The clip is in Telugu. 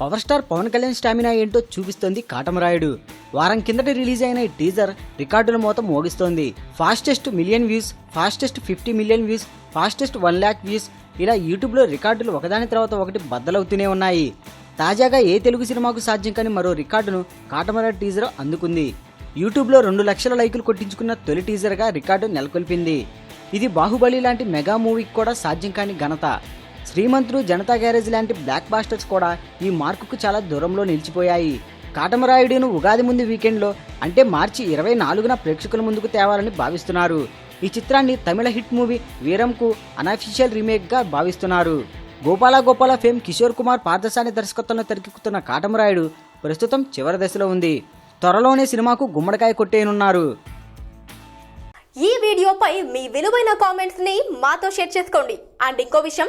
Power star Pawan Kalyan stamina ఏంటో చూపిస్తోంది కాటమరాయుడు. వారం కిందట రిలీజ్ అయిన ఈ టీజర్ రికార్డుల మోత మోగిస్తోంది. Fastest million views fastest fifty million views fastest one lakh views ఇలా యూట్యూబ్లో రికార్డులు ఒకదాని తర్వాత ఒకటి బద్దలవుతూనే ఉన్నాయి. తాజాగా ఏ తెలుగు సినిమాకు సాధ్యం కాని మరో రికార్డును కాటమరాయుడు టీజర్ అందుకుంది. యూట్యూబ్లో రెండు లక్షల లైకులు కొట్టించుకున్న తొలి టీజర్గా రికార్డు నెలకొల్పింది. ఇది బాహుబలి లాంటి మెగా మూవీకి కూడా సాధ్యం కాని ఘనత. శ్రీమంతుడు జనతా గ్యారేజ్ లాంటి బ్లాక్ బాస్టర్స్ కూడా ఈ మార్కుకు చాలా దూరంలో నిలిచిపోయాయి. కాటమరాయుడును ఉగాది ముందు వీకెండ్లో అంటే మార్చి ఇరవై నాలుగున ప్రేక్షకుల ముందుకు తేవాలని భావిస్తున్నారు. ఈ చిత్రాన్ని తమిళ హిట్ మూవీ వీరంకు అనఫీషియల్ రీమేక్గా భావిస్తున్నారు. గోపాల గోపాల ఫేమ్ కిషోర్ కుమార్ పార్థసాని దర్శకత్వంలో తెరకెక్కుతున్న కాటమరాయుడు ప్రస్తుతం చివరి దశలో ఉంది. త్వరలోనే సినిమాకు గుమ్మడికాయ కొట్టేయనున్నారు. ఈ వీడియోపై మీ విలువైన కామెంట్స్ని మాతో షేర్ చేసుకోండి. అండ్ ఇంకో విషయం